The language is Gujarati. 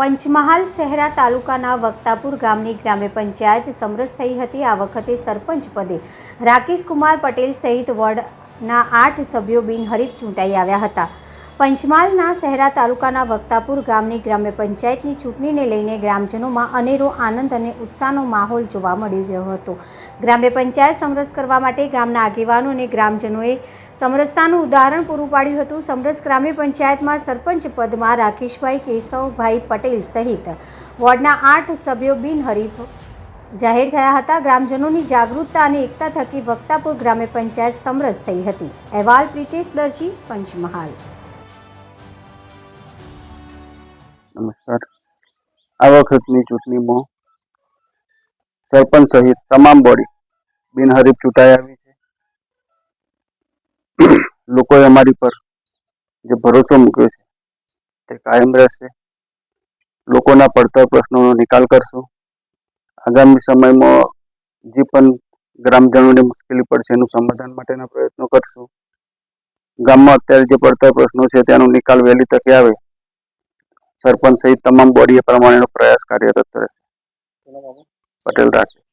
પંચમહાલ શહેરા તાલુકાના વક્તાપુર ગામની ગ્રામ્ય પંચાયત સમરસ થઈ હતી. આ વખતે સરપંચ પદે રાકેશ કુમાર પટેલ સહિત વોર્ડના આઠ સભ્યો બિનહરીફ ચૂંટાઈ આવ્યા હતા. પંચમહાલના શહેરા તાલુકાના વક્તાપુર ગામની ગ્રામ્ય પંચાયતની ચૂંટણીને લઈને ગ્રામજનોમાં અનેરો આનંદ અને ઉત્સાહનો માહોલ જોવા મળી રહ્યો હતો. ગ્રામ્ય પંચાયત સમરસ કરવા માટે ગામના આગેવાનો અને ગ્રામજનોએ સમરસતાનું ઉદાહરણ પૂરું પાડ્યું હતું. સમરસ ગ્રામ્ય પંચાયતમાં સરપંચ પદમાં રાકેશભાઈ કેશવભાઈ પટેલ સહિત વોર્ડના આઠ સભ્યો બિનહરીફ જાહેર થયા હતા. ગ્રામજનોની જાગૃતતા અને એકતા થકી વક્તાપુર ગ્રામ્ય પંચાયત સમરસ થઈ હતી. અહેવાલ પ્રિતેશ દરજી, પંચમહાલ. નમસ્કાર. આ વખતની ચૂંટણીમાં સરપંચ સહિત તમામ બોડી બિનહરીફ ચૂંટાઈ આવી લોકોએ અમારી પર જે ભરોસો મૂક્યો છે, તે કાયમ રહેશે. લોકોના પડતર પ્રશ્નોનો નિકાલ કરશું. આગામી સમયમાં જે પણ ગ્રામજનોને મુશ્કેલી પડશે એનું સમાધાન માટેના પ્રયત્નો કરશું. ગામમાં અત્યારે જે પડતર પ્રશ્નો છે તેનો નિકાલ વહેલી તકે આવે. સરપંચ સહિત તમામ બોડી પ્રમાણેનો પ્રયાસ કાર્યરત રહેશે. પટેલ રાકેશ